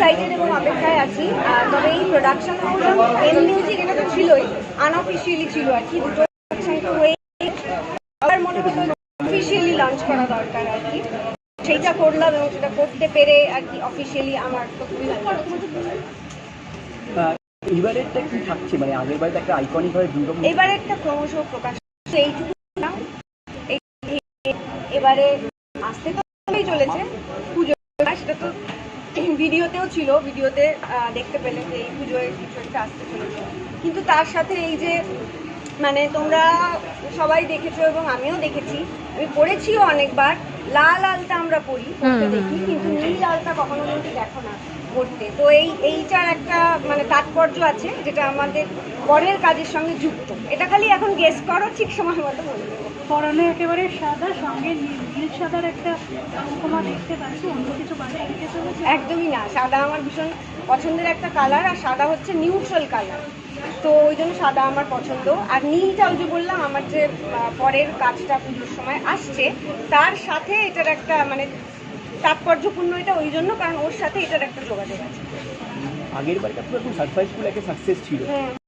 Excited এবং অপেক্ষায় আছি। তবে এই প্রোডাকশন হাউস এন মিউজিক এটা তো ছিলই আনঅফিসিয়ালি ছিল আর কি। দুটো একসঙ্গে হয়ে আমার মনে হতো অফিসিয়ালি লঞ্চ করা দরকার আর কি। সেইটা করলাম এবং সেটা করতে পেরে আর কি অফিসিয়ালি আমার তো খুবই এইবারেরটা কি থাকছে? মানে আগের বারে একটা আইকনিক দুর্গা এবারে একটা ক্রমশ প্রকাশ এইটুকু না। এবারে আসতে তো হতেই চলেছে পুজো সেটা তো ভিডিওতেও ছিল ভিডিওতে দেখতে পেলে যে এই পুজোয় কিছু একটা আসতে চলেছে। কিন্তু তার সাথে এই যে মানে তোমরা সবাই দেখেছ এবং আমিও দেখেছি আমি পড়েছিও অনেকবার লাল আলতা আমরা পড়ি দেখি কিন্তু নীল আলতা কখনো কিন্তু দেখো না পড়তে। তো এই এইটার একটা মানে তাৎপর্য আছে যেটা আমাদের পরের কাজের সঙ্গে যুক্ত। এটা খালি এখন গেস করো ঠিক সময় মতো দেবো পরনে একেবারে সাদা সঙ্গে নীল নীল সাদার একটা উপমা দেখতে পাচ্ছি অন্য কিছু চলেছে একদমই না সাদা আমার ভীষণ পছন্দের একটা কালার আর সাদা হচ্ছে নিউট্রাল কালার তো ওই জন্য সাদা আমার পছন্দ। আর নীলটা ওই যে বললাম আমার যে পরের কাজটা পুজোর সময় আসছে তার সাথে এটার একটা মানে তাৎপর্যপূর্ণ এটা ওই জন্য কারণ ওর সাথে এটার একটা যোগাযোগ আছে। আগের বারটা পুরো একদম সারপ্রাইজফুল একটা সাকসেস ছিল। হ্যাঁ।